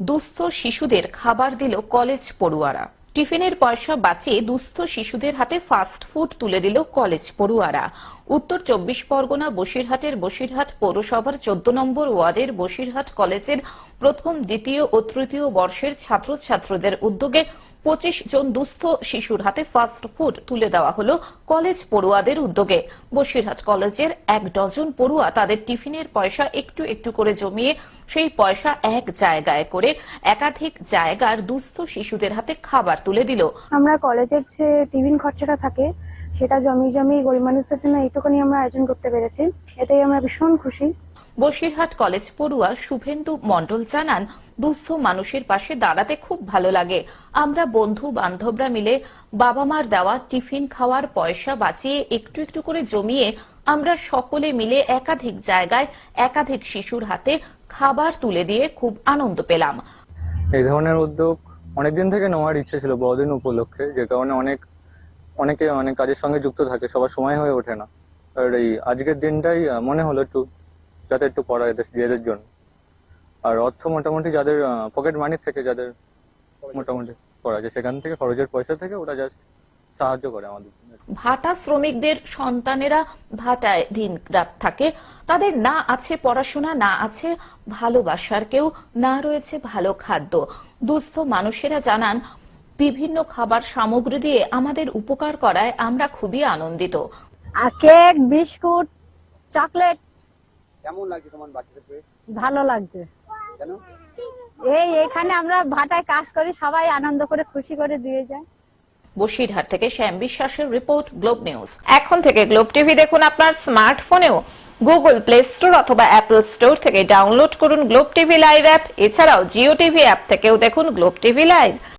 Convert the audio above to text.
দুস্থ শিশুদের খাবার দিল কলেজ পড়ুয়ারা। টিফিনের পয়সা বাঁচিয়ে দুস্থ শিশুদের হাতে ফাস্ট ফুড তুলে দিল কলেজ পড়ুয়ারা। উত্তর চব্বিশ পরগনা বসিরহাটের বসিরহাট পৌরসভার চোদ্দ নম্বর ওয়ার্ডের বসিরহাট কলেজের প্রথম, দ্বিতীয় ও তৃতীয় বর্ষের ছাত্রছাত্রীদের উদ্যোগে পঁচিশ জন দুস্থ শিশুর হাতে ফাস্ট ফুড তুলে দেওয়া হলো কলেজ পড়ুয়াদের উদ্যোগে। বসিরহাট কলেজের এক ডজন পড়ুয়া তাদের টিফিনের পয়সা একটু একটু করে জমিয়ে সেই পয়সা এক জায়গায় করে একাধিক জায়গার দুস্থ শিশুদের হাতে খাবার তুলে দিল। আমরা কলেজের যে টিফিন খরচাটা থাকে, সেটা জমি জমি গরিব মানুষদের জন্য এইটুকুনি আমরা আয়োজন করতে পেরেছি। এটাই আমরা ভীষণ খুশি। বসিরহাট কলেজ পড়ুয়া শুভেন্দু মণ্ডল জানান, দুস্থ মানুষের পাশে দাঁড়াতে খুব ভালো লাগে। আমরা বন্ধু বান্ধবরা মিলে বাবা মার দেওয়া টিফিন খাওয়ার পয়সা বাঁচিয়ে একটু একটু করে জমিয়ে আমরা সকলে মিলে একাধিক জায়গায় একাধিক শিশুর হাতে খাবার তুলে দিয়ে খুব আনন্দ পেলাম। এই ধরনের উদ্যোগ অনেকদিন থেকে নেওয়ার ইচ্ছে ছিল বড়দিন উপলক্ষে, যে কারণে অনেক, অনেকে অনেক কাজের সঙ্গে যুক্ত থাকে, সবার সময় হয়ে ওঠে না। আর এই আজকের দিনটাই মনে হলো একটু যাতে একটু করা এদের নিজেদের জন্য। আর অর্থ মোটামুটি যাদের পকেট মানি থেকে যাদের মোটামুটি করা যায় সেখান থেকে খরচের পয়সা থেকে ওরা জাস্ট সাহায্য করে আমাদের। ভাটা শ্রমিকদের সন্তানেরা ভাটায় দিন রাত থাকে। তাদের না আছে পড়াশোনা না আছে ভালোবাসার কেউ না রয়েছে ভালো খাদ্য। দুস্থ মানুষেরা জানান বিভিন্ন খাবার সামগ্রী দিয়ে আমাদের উপকার করায় আমরা খুবই আনন্দিত। কেক বিস্কুট চকলেট কেমন লাগছে তোমার বাচ্চাদের পেয়ে? ভালো লাগছে। কেন? এই এখানে আমরা ভাটায় কাজ করি সবাই আনন্দ করে খুশি করে দিয়ে যায়। বসিরহাট থেকে শ্যাম বিশ্বাসের রিপোর্ট গ্লোব নিউজ। এখন থেকে গ্লোব টিভি দেখুন আপনার স্মার্টফোনেও। গুগল প্লে স্টোর অথবা অ্যাপল স্টোর থেকে ডাউনলোড করুন গ্লোব টিভি লাইভ অ্যাপ। এছাড়াও জিও টিভি অ্যাপ থেকেও দেখুন গ্লোব টিভি লাইভ।